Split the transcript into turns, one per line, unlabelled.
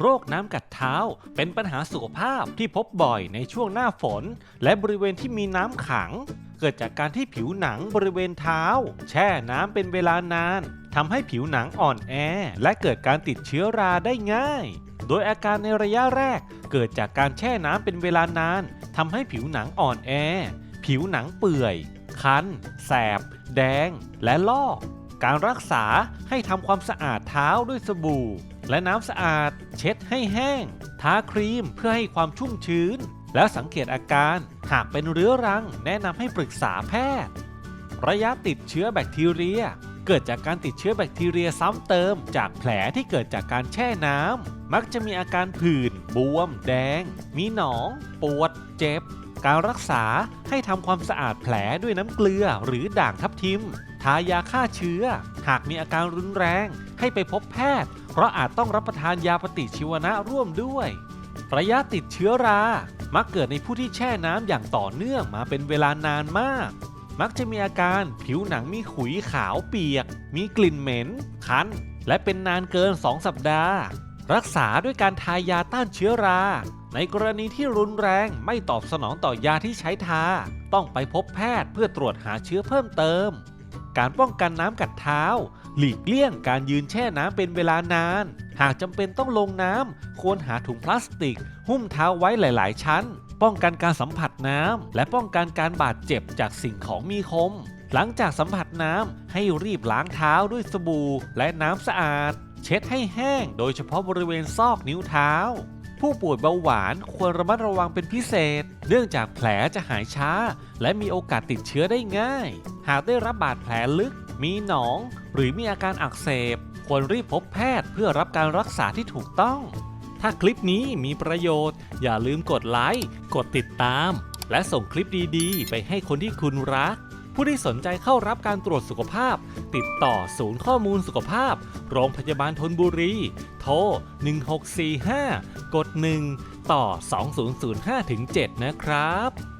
โรคน้ำกัดเท้า เป็นปัญหาสุขภาพที่พบบ่อยในช่วงหน้าฝน และบริเวณที่มีน้ำขัง เกิดจากการที่ผิวหนังบริเวณเท้า แช่น้ำเป็นเวลานานทำให้ผิวหนังอ่อนแอ และเกิดการติดเชื้อราได้ง่าย โดยอาการในระยะแรก เกิดจากการแช่น้ำเป็นเวลานานทำให้ผิวหนังอ่อนแอ ผิวหนังเปื่อย คัน แสบ แดง และลอก การรักษาให้ทำความสะอาดเท้าด้วยสบู่ และน้ำสะอาด เช็ดให้แห้ง ทาครีมเพื่อให้ความชุ่มชื้น แล้วสังเกตอาการ หากเป็นเรื้อรัง แนะนำให้ปรึกษาแพทย์ ระยะติดเชื้อแบคทีเรีย เกิดจากการติดเชื้อแบคทีเรียซ้ำเติม จากแผลที่เกิดจากการแช่น้ำมักจะมีอาการผื่น บวม แดง มีหนอง ปวด เจ็บ การรักษาให้ทำความสะอาดแผลด้วยน้ำเกลือหรือด่างทับทิม ทายาฆ่าเชื้อ หากมีอาการรุนแรงให้ไปพบแพทย์ เพราะอาจต้องรับประทานยาปฏิชีวนะร่วมด้วย ระยะติดเชื้อรา มักเกิดในผู้ที่แช่น้ำอย่างต่อเนื่องมาเป็นเวลานานมาก มักจะมีอาการผิวหนังมีขุยขาวเปียก มีกลิ่นเหม็น คัน และเป็นนานเกิน 2 สัปดาห์ รักษาด้วยการทายาต้านเชื้อรา ในกรณีที่รุนแรงไม่ตอบสนองต่อยาที่ใช้ทา ต้องไปพบแพทย์เพื่อตรวจหาเชื้อเพิ่มเติม การป้องกันน้ำกัดเท้า หลีกเลี่ยงการยืนแช่น้ำเป็นเวลานาน หากจำเป็นต้องลงน้ำควรหาถุงพลาสติก หุ้มเท้าไว้หลาย ๆ ชั้น ป้องกันการสัมผัสน้ำและป้องกันการบาดเจ็บจากสิ่งของมีคม หลังจากสัมผัสน้ำให้รีบล้างเท้าด้วยสบู่และน้ำสะอาด เช็ดให้แห้ง โดยเฉพาะบริเวณซอกนิ้วเท้าผู้ป่วยเบาหวานควรระมัดระวังเป็นพิเศษ เนื่องจากแผลจะหายช้า และมีโอกาสติดเชื้อได้ง่าย หากได้รับบาดแผลลึก มีหนอง หรือมีอาการอักเสบ ควรรีบพบแพทย์เพื่อรับการรักษาที่ถูกต้อง ถ้าคลิปนี้มีประโยชน์ อย่าลืมกดไลค์ กดติดตาม และส่งคลิปดีๆ ไปให้คนที่คุณรัก ผู้ที่สนใจเข้ารับการตรวจสุขภาพ ติดต่อศูนย์ข้อมูลสุขภาพ โรงพยาบาลทนบุรี โทร 1645 กด 1 ต่อ 2005-7 นะครับ